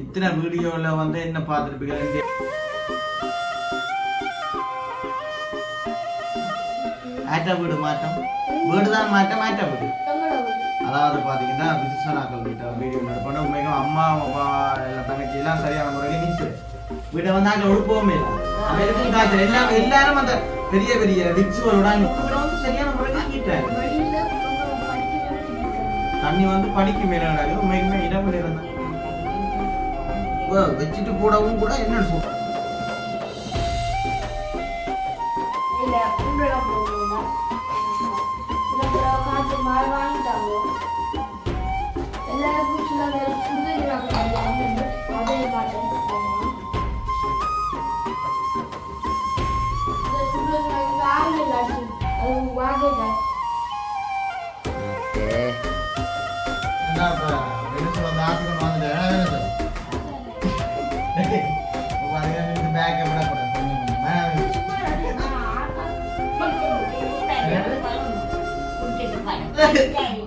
இத்தனை வீடியோவில் வந்து என்ன பார்த்துருப்பீங்க ஆட்டா வீடு மாற்றம். வீடு தான் மாற்றம் ஆட்டா வீடு. அதாவது பார்த்தீங்கன்னா விதிசனாக்கள் கிட்ட வீடியோ பண்ண உண்மைக்கும் அம்மா அப்பா எல்லாம் தங்கச்சி எல்லாம் சரியான முறையில் நிற்குது வீட்டை வந்து நாங்கள் உழுப்பவும் இல்லை. அவன் இருக்கும் காய்ச்சல் எல்லாம் எல்லாரும் அந்த பெரிய பெரிய விக்ஸுகளோட வீட்டை வந்து சரியான முறையில் நீட்டாங்க தண்ணி வந்து படிக்கு மேலே நடக்குது உண்மைக்குமே இடம் இருந்தாங்க வச்சுட்டு போடவும் கூட என்னன்னு இல்ல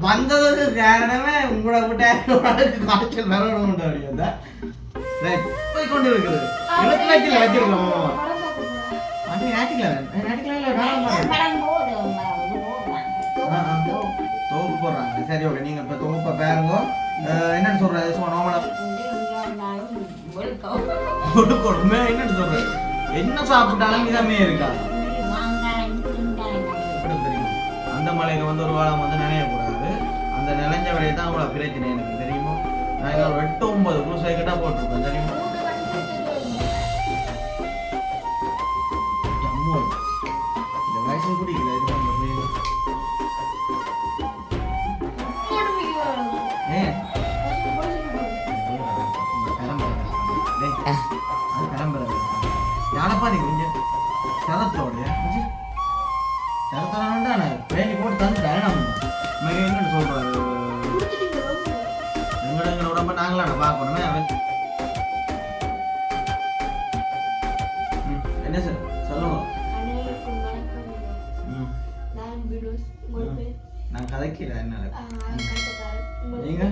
வந்ததுக்கு காரணமே உங்களோட விட்டு காய்ச்சல் வரணும் போய் கொண்டு வச்சிருக்கோம் அது ஞாயிற்றுக்கிழமை ஞாயிற்றுக்கிழமை தொகுப்பு போடுறாங்க. சரி ஓகே நீங்க இப்ப தொகுப்பை பாருங்க. என்னன்னு சொல்றது சும்மா நார்மலா கொடுக்கணுமே என்னன்னு சொல்றது? என்ன சாப்பிட்டாலும் இதமே இருக்கா மலையில் வந்து ஒரு வாரம் வந்து நினையக்கூடாது. அந்த நினைஞ்ச வரையை தான் அவ்வளோ பிரச்சனை எனக்கு தெரியுமா? நான் ஒரு எட்டு ஒன்பது குழுசை கிட்ட போட்டிருப்பேன் தெரியுமா? ஜம்மு. இந்த வயசு குடிக்கல இது வந்து கொஞ்சம். சரத்தோடைய? சரத்தோட வேலி போட்டு தந்துட்டேன் நம்ம மிக என்னன்னு சொல்றாரு? எங்களோட எங்களோட உடம்ப நாங்களாட பார்க்கணுமே அவன்? என்ன சார்? சொல்லுங்க. நான் கதைக்கிறேன் என்ன நீங்க?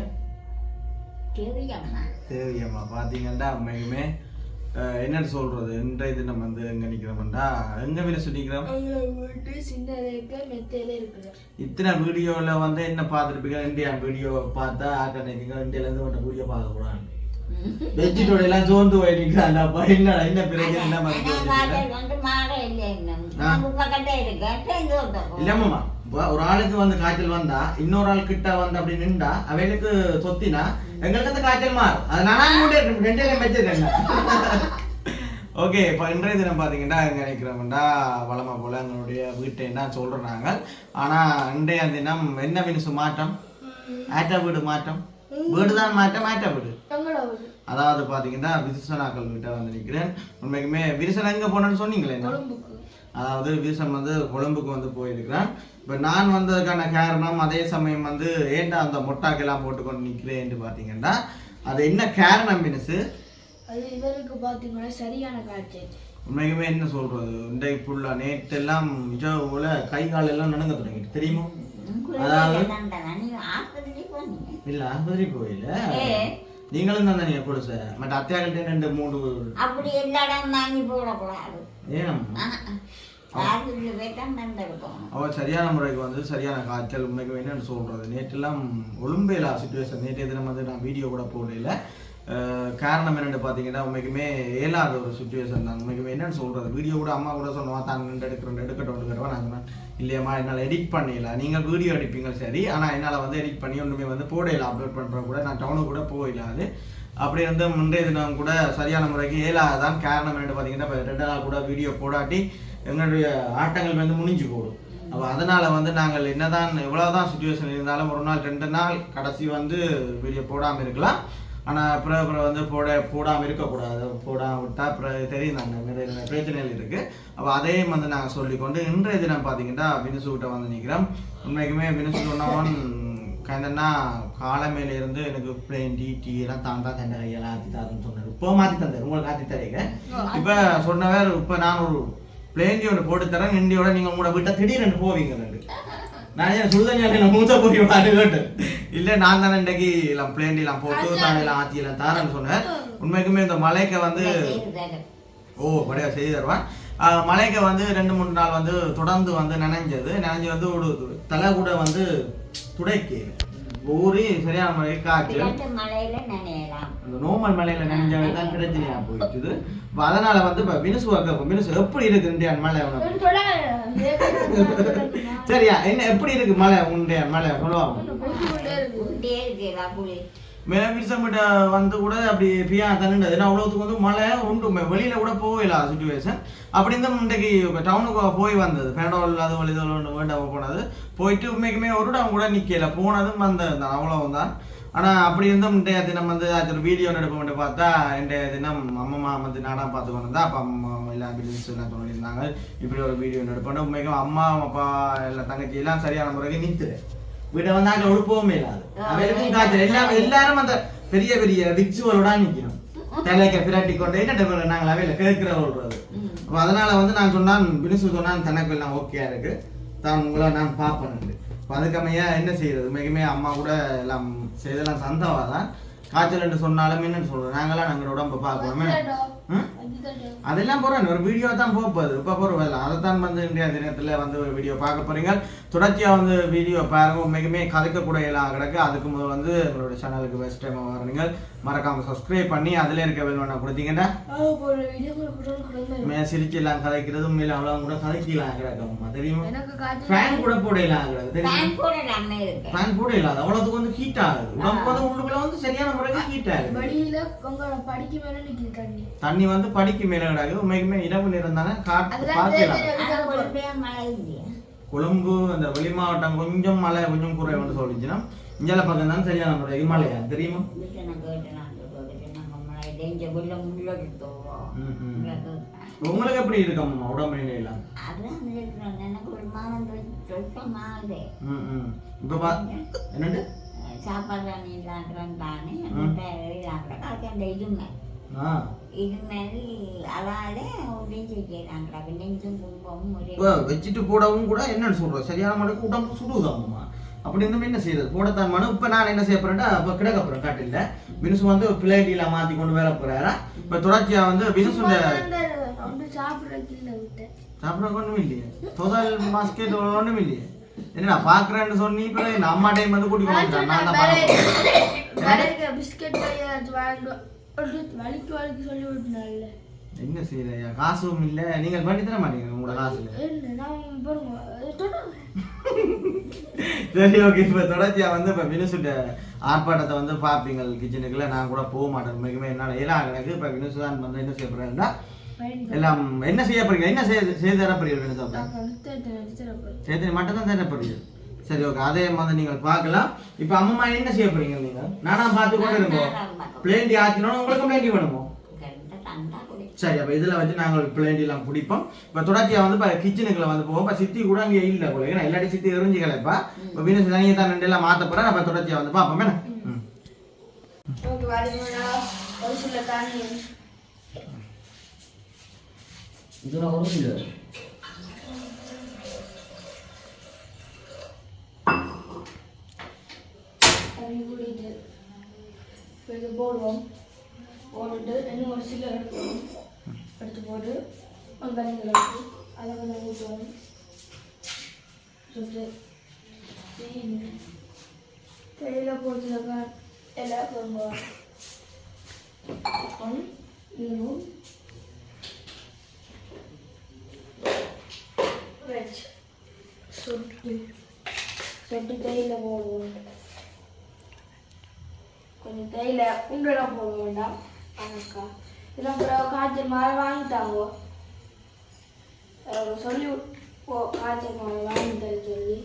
தேவையம்மா. பார்த்தீங்கன்னா உண்மைக்குமே என்னன்னு சொல்றது? இன்றைய தினம் வந்து எங்க நிக்கிறோம்டா எங்க வீடு சுட்டிக்கிறோம் இருக்குது இத்தனை வீடியோல வந்து என்ன பார்த்துருப்பீங்க? இந்தியா வீடியோ பார்த்தா ஆக்க நினைக்கிறீங்க இந்தியால இருந்து வீடியோ பார்க்க கூடாது வெஜிடோட எல்லாம் சோர்ந்து போயிருக்காண்டாப்பா என்னடா என்ன பிரச்சனை என்ன மாதிரி இல்லம்மா ஒரு ஆளுக்கு வந்து காய்ச்சல் வந்தா இன்னொரு ஆள் கிட்ட வந்து அப்படி நின்றா அவனுக்கு சொத்தினா எங்களுக்கு அந்த காய்ச்சல் மாறும் அது நானா மூட்டே ரெண்டே வச்சிருக்கேன் ஓகே இப்போ இன்றைய தினம் பார்த்தீங்கன்னா எங்க நினைக்கிறோம்டா வளமா போல எங்களுடைய வீட்டை தான் சொல்றோம் நாங்கள் ஆனா இன்றைய தினம் என்ன மினிசு மாற்றம் ஆட்டா வீடு மாற்றம் வீடு தான் மாற்றம் ஆட்டா வீடு. அதாவது பார்த்தீங்கன்னா விரிசனாக்கள் கிட்ட வந்து நிற்கிறேன் உண்மைக்குமே விரிசன் எங்கே போனேன்னு சொன்னீங்களே அதாவது விரிசன் வந்து கொழும்புக்கு வந்து போயிருக்கிறான். இப்போ நான் வந்ததுக்கான காரணம் அதே சமயம் வந்து ஏன்டா அந்த மொட்டாக்கெல்லாம் போட்டுக்கொண்டு நிற்கிறேன்னு பார்த்தீங்கன்னா அது என்ன காரணம் மினிசு அது இவருக்கு பார்த்தீங்கன்னா சரியான காய்ச்சல் உண்மைக்குமே என்ன சொல்றது? இன்றைக்கு ஃபுல்லாக நேற்றெல்லாம் நிஜவுல கை கால் எல்லாம் நடுங்க தொடங்கிட்டு தெரியுமா? இல்ல ஆஸ்பத்திரி போயில நீங்களும் தான் நீங்க கொடுச மற்ற அத்தியாகிட்ட ரெண்டு மூணு அப்படி எல்லா இடம் வாங்கி போடக்கூடாது அவ சரியான முறைக்கு வந்து சரியான காய்ச்சல் உண்மைக்கு என்னன்னு சொல்றது. நேற்றுலாம் ஒலிம்பேலா சுச்சுவேஷன் நேற்றைய தினம் வந்து நான் வீடியோ கூட போடல காரணம் என்னென்னு பார்த்தீங்கன்னா உண்மைக்குமே இயலாத ஒரு சுச்சுவேஷன் தான். உண்மைக்குமே என்னென்னு சொல்கிறது வீடியோ கூட அம்மா கூட சொன்னோம் தான் ரெண்டு எடுக்கிறோம் எடுக்கட்டும் எடுக்கிறவா நான் சொன்னேன். இல்லையம்மா என்னால் எடிட் பண்ணல. நீங்கள் வீடியோ எடுப்பீங்க சரி. ஆனால் என்னால் வந்து எடிட் பண்ணி ஒன்றுமே வந்து போடையில அப்லோட் பண்ணுற கூட நான் டவுனுக்கு கூட போயிடாது அப்படி வந்து முந்தைய தினம் கூட சரியான முறைக்கு இயலாதான் காரணம் என்னென்னு பார்த்தீங்கன்னா இப்போ ரெண்டு நாள் கூட வீடியோ போடாட்டி எங்களுடைய ஆட்டங்கள் வந்து முடிஞ்சு போடும். அப்போ அதனால் வந்து நாங்கள் என்னதான் எவ்வளோதான் சுச்சுவேஷன் இருந்தாலும் ஒரு நாள் ரெண்டு நாள் கடைசி வந்து வீடியோ போடாமல் இருக்கலாம். ஆனால் அப்புறம் அப்புறம் வந்து போட போடாமல் இருக்கக்கூடாது. போடாம விட்டால் அப்புறம் தெரியும் நிறைய பிரச்சனைகள் இருக்குது அப்போ அதையும் வந்து நாங்கள் சொல்லிக்கொண்டு இன்றைய தினம் பார்த்தீங்கன்னா வினுசு கிட்ட வந்து நிற்கிறோம் உண்மைக்குமே வினுசு சொன்னவன் கண்டனா காலமையில இருந்து எனக்கு பிளேன் டி டீ எல்லாம் தாண்டா தண்டை கையெல்லாம் ஆத்தி தரேன்னு சொன்னார். இப்போ மாற்றி தந்தார் உங்களுக்கு ஆத்தி தரீங்க. இப்போ சொன்னவர் இப்போ நான் ஒரு பிளேன் டீ ஒன்று போட்டு தரேன் இண்டியோட நீங்கள் உங்களோட விட்டா திடீர்னு போவீங்க ரெண்டு. நான் ஏன் சுடுதண்ணி மூத்த போய் கேட்டு இல்ல நான் தானே இன்றைக்கு எல்லாம் பிளேண்டி எல்லாம் போட்டு நான் எல்லாம் ஆத்தி எல்லாம் தாரேன்னு சொன்னேன். உண்மைக்குமே இந்த மலைக்கு வந்து. ஓ படையா செய்து தருவான் மலைக்கு வந்து ரெண்டு மூணு நாள் வந்து தொடர்ந்து வந்து நனைஞ்சது. நனைஞ்சு வந்து ஒரு தலை கூட வந்து துடைக்கு ஊறி சரியான முறைக்கு காய்ச்சல். அந்த நோமல் மலையில நனைஞ்சாவே தான் பிரச்சனையா அப்ப அதனால வந்து இப்ப மினுசு வைக்க மினுசு எப்படி இருக்கு இந்தியான் மலை சரியா? என்ன எப்படி இருக்கு மலை உண்டியா மலை சொல்லுவாங்க உண்டே புளி மேலமிசமிட்ட வந்து கூட அப்படி பியா தண்ணுண்டது ஏன்னா அவ்வளோத்துக்கு வந்து மழை உண்டு. மே- வெளியில கூட போகல சுச்சுவேஷன் அப்படி இந்த இன்றைக்கு டவுனுக்கு போய் வந்தது. பேண்டோல் அது வழி ஒன்று வேண்டாம போனது. போயிட்டு உண்மைக்குமே ஒரு இடம் கூட நிக்கல. போனதும் வந்தது தான் அவ்வளவுதான் ஆனா அப்படி இருந்தும் இன்றைய தினம் வந்து அது வீடியோ எடுப்ப மட்டும் பார்த்தா இன்றைய தினம் அம்மா வந்து நாடகம் பார்த்து கொண்டு அப்பா அம்மா எல்லாம் பில்லிங்ஸ் எல்லாம் சொல்லியிருந்தாங்க இப்படி ஒரு வீடியோ எடுப்பேன் உண்மைக்கும் அம்மா அப்பா எல்லாம் தங்கச்சி எல்லாம் சரியான முறைக்கு நித்துரு வீட்டை வந்து அங்கே ஒழுப்பவும் இல்லாது அவருக்கும் காய்ச்சல் எல்லாம் எல்லாரும் அந்த பெரிய பெரிய விக்ஸுவலோட நிக்கணும். தலைக்க பிரட்டி கொண்டு என்ன நாங்கள் அவையில கேட்கிற சொல்றது அப்போ அதனால வந்து நான் சொன்னான் பினிசு சொன்னான் தனக்கு எல்லாம் ஓகே இருக்கு. தான் உங்களை நான் பார்ப்பேன் இப்போ என்ன செய்கிறது மிகமே அம்மா கூட எல்லாம் செய்தெல்லாம் சந்தவா தான் காய்ச்சல் என்று சொன்னாலும் என்னன்னு சொல்கிறோம் நாங்களாம் நாங்கள் உடம்ப பார்க்கணுமே. அதெல்லாம் போறேன் ஒரு வீடியோ தான் போகுது. இப்போ போகிறோம் அதைத்தான் வந்து இன்றைய தினத்தில் வந்து ஒரு வீடியோ பார்க்க போறீங்க. தொடர்ச்சியாக வந்து வீடியோ பாருங்க. உண்மைக்குமே கதைக்கக்கூடிய எல்லாம் கிடக்கு. அதுக்கு முதல் வந்து எங்களோட சேனலுக்கு பெஸ்ட் டைம் வரணுங்க மறக்காம சப்ஸ்கிரைப் பண்ணி அதில் இருக்க வேல் வேணா கொடுத்தீங்கன்னா மே சிரிச்சு எல்லாம் கதைக்கிறது உண்மையில அவ்வளோ கூட கதைக்கலாம் கிடக்கும் தெரியுமா? ஃபேன் கூட போடலாம் கிடக்கு. தெரியுமா? ஃபேன் போட இல்லாத அவ்வளோத்துக்கு வந்து ஹீட் ஆகுது. உடம்பு வந்து உள்ளுக்குள்ள வந்து சரியான முறைக்கு ஹீட் ஆகுது. உங்களோட தண்ணி தண்ணி வந்து படிக்கு மேல கிடக்கு உண்மைக்குமே இரவு நேரம் தானே அதெல்லாம் பார்க்கலாம் கொழும்பு அந்த வெளி மாவட்டம் கொஞ்சம் மழை கொஞ்சம் குறைவுன்னு சொல்லிச்சுன்னா இஞ்சால பக்கம் தான் சரியான முறைக்கு மழையா? தெரியுமா? கேட்டு கேட்டு. உங்களுக்கு எப்படி இருக்கம்மா உடம்பு நிலையெல்லாம்? அதான் இருக்கிறோம் எனக்கு ஒரு மாதம் சொற்பமாகுது ம் ம் இப்போ பா என்னண்டு சாப்பாடு ஒரே வச்சுட்டு போடவும் கூட என்னன்னு சொல்றோம் சரியான முறைக்கு உடம்பு சுடுதாம்மா அப்படி இருந்தும் என்ன செய்யறது போடத்தான் மனு. இப்போ நான் என்ன செய்ய போறேன்டா? இப்போ கிடக்க போறேன் காட்டில். பினுசு வந்து பிளேட்டில மாத்தி கொண்டு வேலை போறாரா? இப்போ தொடர்ச்சியா வந்து விட்டேன் சாப்பிட ஒண்ணும் இல்லையே. தொதல் மாஸ்கெட் ஒண்ணும் இல்லையே. என்ன பாக்குறேன்னு சொன்னி இப்போ நான் அம்மா டைம் வந்து கூட்டிட்டு நான் தான். பிஸ்கட் ஒரு வலிக்கு வலிக்கு சொல்லி விட்டுனால. என்ன செய்யறையா காசும் இல்ல. நீங்கள் பண்ணி தர மாட்டீங்க உங்களோட தொடரும். சரி ஓகே இப்போ தொடர்ச்சியா வந்து இப்போ வினுசுட்ட ஆர்ப்பாட்டத்தை வந்து பார்ப்பீங்க கிச்சனுக்குள்ள நான் கூட போக மாட்டேன். மிகமே என்னால் எல்லாம் எனக்கு. இப்போ வினுசு தான் வந்து என்ன செய்ய. எல்லாம் என்ன செய்ய போறீங்க? என்ன செய்ய செய்து தர போறீங்க. சேத்தனி மட்டும் தான் தர போறீங்க? சரி ஓகே அதே மாதிரி நீங்கள் பார்க்கலாம். இப்போ அம்மா என்ன செய்ய போறீங்க நீங்க? நானா பார்த்து கொண்டு இருந்தோம் பிளேண்டி ஆத்தினோட உங்களுக்கு பிளேண்டி வேணுமோ? சரி அப்ப இதுல வச்சு நாங்கள் பிளேண்டி எல்லாம் பிடிப்போம் இப்ப தொடர்ச்சியா வந்து இப்ப கிச்சனுக்குள்ள வந்து போவோம். இப்ப சித்தி கூட அங்கே இல்ல போல. ஏன்னா இல்லாட்டி சித்தி எரிஞ்சு கிளப்பா இப்ப வீணு தனியை தான் ரெண்டு எல்லாம் மாத்த போறேன் அப்ப தொடர்ச்சியா வந்து பாப்போம் என்ன? வரீங்களா? ஒரு சில தண்ணி. தண்ணி குடிட்டு இப்போ இது போடுவோம் போட்டுட்டு இன்னும் ஒரு சில எடுக்கணும் எடுத்து போட்டு வெங்காயங்களை வச்சு அதை கொஞ்சம் ஊற்றுவோம் சுட்டு தேயிலை போட்டுலக்கா எல்லாம் போடுவோம் அப்புறம் இதுவும் வெஜ் சுட்டு சொட்டு தேயிலை போடுவோம் கொஞ்சம் தேயிலை உண்டெல்லாம் போக வேண்டாம். ஆனாக்கா இதெல்லாம் பிறகு காய்ச்சல் மாதிரி வாங்கிட்டாங்க. சொல்லி ஓ காய்ச்சல் மாலை வாங்கிட்டு சொல்லி.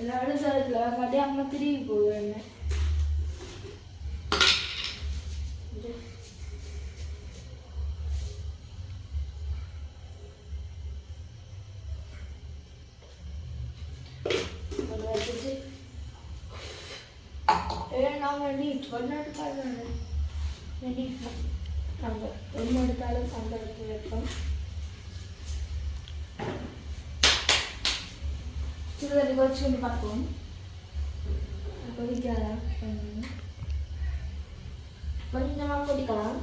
எல்லாம் இடத்துல காட்டி அம்மா திரும்பி போடுவேன் நாங்கள் நீட் ஒன்று எடுத்தாலும் நீட் நாங்கள் ஒன்று எடுத்தாலும் அந்த இடத்துல வைப்போம் சுடுதண்ணி கொதிச்சு வந்து பார்ப்போம் கொதிக்காதா கொஞ்சம். கொஞ்சமா கொதிக்கலாம்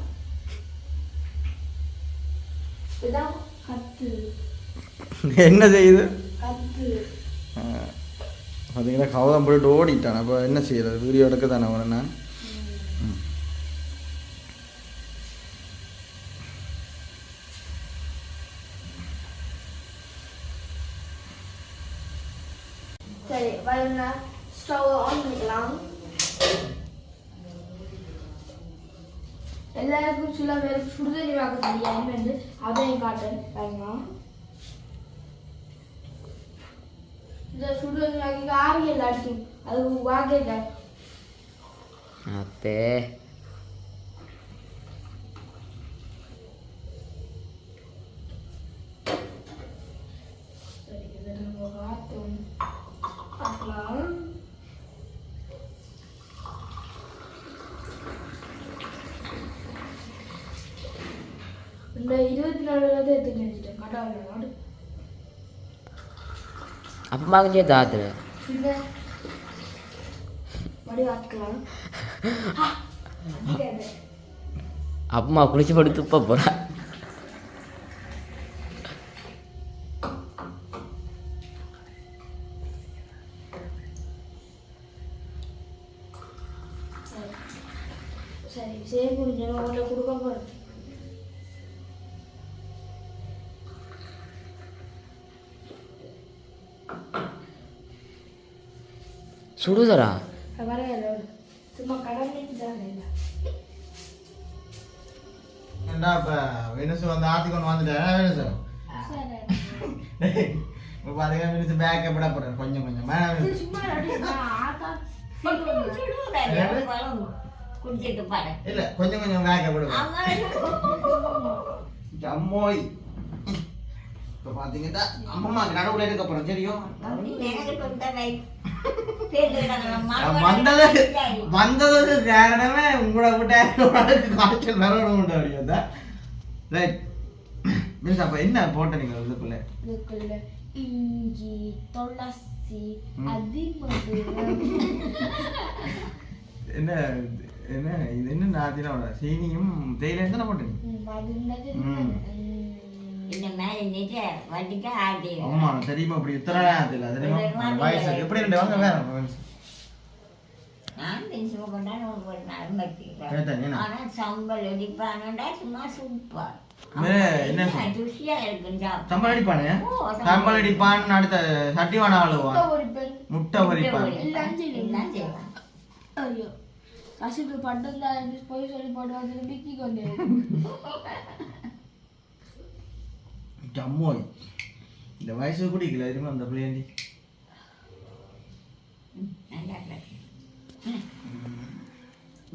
இதான் கத்து. என்ன செய்யுது கத்து பார்த்தீங்கன்னா கவதம் போட்டு ஓடிட்டான். அப்போ என்ன செய்யறது? வீடியோ எடுக்க தானே வரேன் நான்? சரி வரல ஸ்டவ் ஆன் பண்ணிக்கலாம். எல்லாருக்கும் சில பேருக்கு சுடுதண்ணி வாங்க தெரியாது அதையும் காட்டு பாருங்க சரி இதை நம்ம காட்டும் பார்க்கலாம் இந்த இருபத்தி நாலு தான் எடுத்து நினைச்சிட்டேன் கடவுள் நாடு. சேர்த்து ஆத்துரு சின்ன வடி ஆக்கலாம் அம்மா குளிச்சு போட்டு துப்ப போறா. தான் இல்லை. ஏண்டா இப்போ வெனுசு வந்து ஆத்திக்கொண்டு வந்துட்டேன் வெனுசு? சரி. இப்போ பார்த்தீங்கன்னா வெனுசு பேக் எப்படா போடுறேன் கொஞ்சம் கொஞ்சம். இல்ல கொஞ்சம் கொஞ்சம் பேக் அம்மோய் இப்போ பார்த்தீங்கன்னா அம்மம்மாக்கு நடுவில் இருக்க போகிறோம் தெரியும்? வந்தது வந்ததுக்கு காரணமே உங்களை விட்டு காய்ச்சல் வரணும் உண்டு அப்படியா ரைட் மீன்ஸ் அப்போ என்ன போட்ட நீங்கள் இதுக்குள்ளே? இதுக்குள்ள இஞ்சி துளசி. அதிமது என்ன என்ன இது என்ன நாத்தினோட சீனியும் தேயிலையும் தானே போட்டீங்க? மதுண்டது ம். இந்த மாதிரி நிஜ வட்டிக்கு ஆடி ஆமா தெரியுமா? இப்படி இத்தனை நேரத்தில் தெரியுமா? வயசு எப்படி ரெண்டு வாங்க? வேற. நான் பென்சில் கொண்டாந்து ஒரு என்ன? ஆனா சம்பல் அடிப்பானுடா சும்மா சூப்பர் அடுத்த சட்டிவான முட்டை. ஐயோ கசிப்பு பட்டம் தான் போய் சொல்லி போட்டு வந்து பிக்கி கொண்டு டம்மோய் இந்த வயசு குடிக்கல தெரியுமா அந்த பிள்ளையாண்டி? ம், நல்லா இருக்கு. ம்.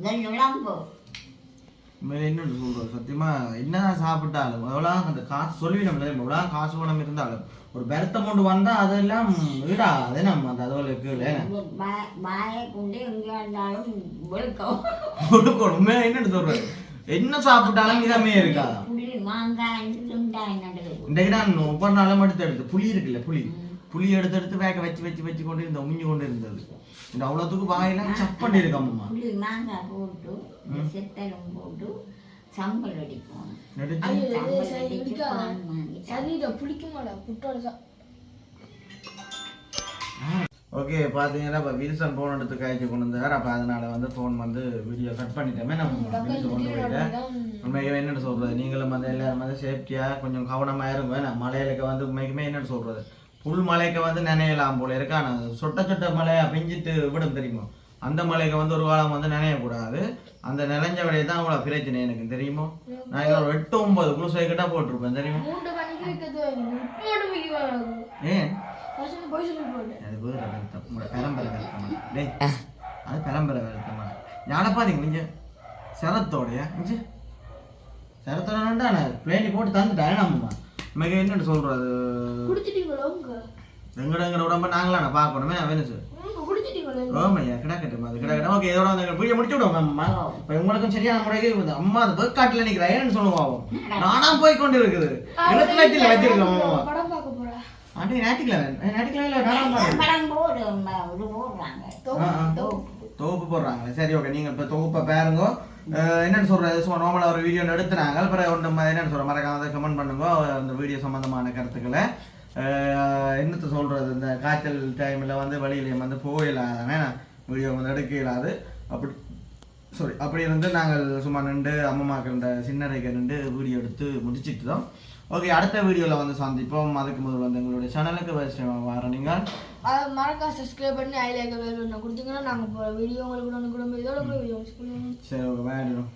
சொல்றது சத்தியமா என்னதான் சாப்பிட்டாலும் எவ்வளோ அந்த காசு சொல்லிவிடும் எவ்வளோ காசு பணம் இருந்தாலும் ஒரு பெருத்த கொண்டு வந்தா அதெல்லாம் வீடா. அதே நம்ம அந்த அதுவளுக்கு இருக்குல்ல பா- பாயை கொண்டு எங்க உண்மையா சொல்றது? என்ன சாப்பிட்டாலும் இதமே இருக்கா? புளி இன்றைக்கு நான் ஒவ்வொரு நாளும் எடுத்து எடுத்து புளி இருக்குல்ல புளி. புளி எடுத்து எடுத்து வேக வச்சு வச்சு வச்சு கொண்டு இருந்த உமிஞ்சு கொண்டு இருந்தது. இந்த அவ்வளோத்துக்கு வாயெல்லாம் சப்பண்டி இருக்காமம்மா புளி மாங்காய் போட்டு செத்தலும் போட்டு சம்பல் அடிப்போம் மாட்டேன் புட்டோட ஓகே பார்த்தீங்கன்னா இப்போ வில்சன் ஃபோன் எடுத்து காய்ச்சி கொண்டு வந்தார். அப்போ அதனால வந்து ஃபோன் வந்து வீடியோ கட் பண்ணிட்டோமே. நம்ம கொண்டு போயிட்டேன் உண்மைக்குமே என்னென்னு சொல்கிறது நீங்களும் வந்து எல்லாரும் வந்து சேஃப்டியாக கொஞ்சம் கவனமாக இருங்க. நான் மலையிலுக்கு வந்து உண்மைக்குமே என்னென்னு சொல்கிறது புல் மலைக்கு வந்து நினையலாம் போல இருக்கு. ஆனால் சொட்ட சொட்ட மலையா பெஞ்சிட்டு விடும் தெரியுமா? அந்த மலைக்கு வந்து ஒரு காலம் வந்து நினையக்கூடாது. அந்த நினைஞ்ச விடையை தான் அவ்வளோ பிரச்சனை எனக்கு தெரியுமோ? நான் ஒரு எட்டு ஒன்பது குளுசை கிட்ட போட்டிருப்பேன் தெரியுமா? அது பரம்பரை வருத்தமா டேய் அது பரம்பரை வருத்தமா ஞான பாத்தீங்க நீங்க சரத்தோடைய? சரத்தோட பிளேனி போட்டு தந்துட்டேன். நம்ம மிக என்னன்னு சொல்றது? குடிச்சிட்டீங்களோ எங்கட எங்கட உடம்ப நாங்களான பார்க்கணுமே வேணும் சார் ஓமையா கிடக்கட்டும் அது கிடக்கட்டும். ஓகே இதோட வந்து வீடியோ முடிச்சு விடுவோம் அம்மா. இப்போ உங்களுக்கும் சரியான முறைக்கு அம்மா அது வேக்காட்டில் நிற்கிறேன் ஏன்னு சொல்லுவோம் நானா போய் கொண்டு இருக்குது வச்சிருக்கோம் ஞாயிற்றுக்கிழமை. தொகுப்பு போடுறாங்க சரி ஓகே நீங்கள் இப்போ தொகுப்பை பாருங்க. என்னன்னு சொல்கிறது சும்மா நார்மலாக ஒரு வீடியோ எடுத்துனாங்க. அப்புறம் ஒன்று ம- என்னன்னு சொல்கிற மறக்காம கமெண்ட் பண்ணுங்க அந்த வீடியோ சம்மந்தமான கருத்துக்களை. என்னத்த சொல்கிறது இந்த காய்ச்சல் டைமில் வந்து வழியிலையும் வந்து போயிடலாதானே? வீடியோ வந்து எடுக்க இயலாது அப்படி சாரி அப்படி இருந்து நாங்கள் சும்மா நின்று அம்மாக்கள் இந்த சின்னரைக்கு நின்று வீடியோ எடுத்து முடிச்சிட்டு தான். ஓகே அடுத்த வீடியோவில் வந்து சந்திப்போம். அதுக்கு முதல் வந்து எங்களுடைய சேனலுக்கு வர நீங்கள். மறக்காம சப்ஸ்கிரைப் பண்ணி ஐ லைக் கொடுத்தீங்கன்னா நாங்கள் வீடியோ உங்களுக்கு கூட கூட இதோட கூட வீடியோ சரி ஓகே வேணும்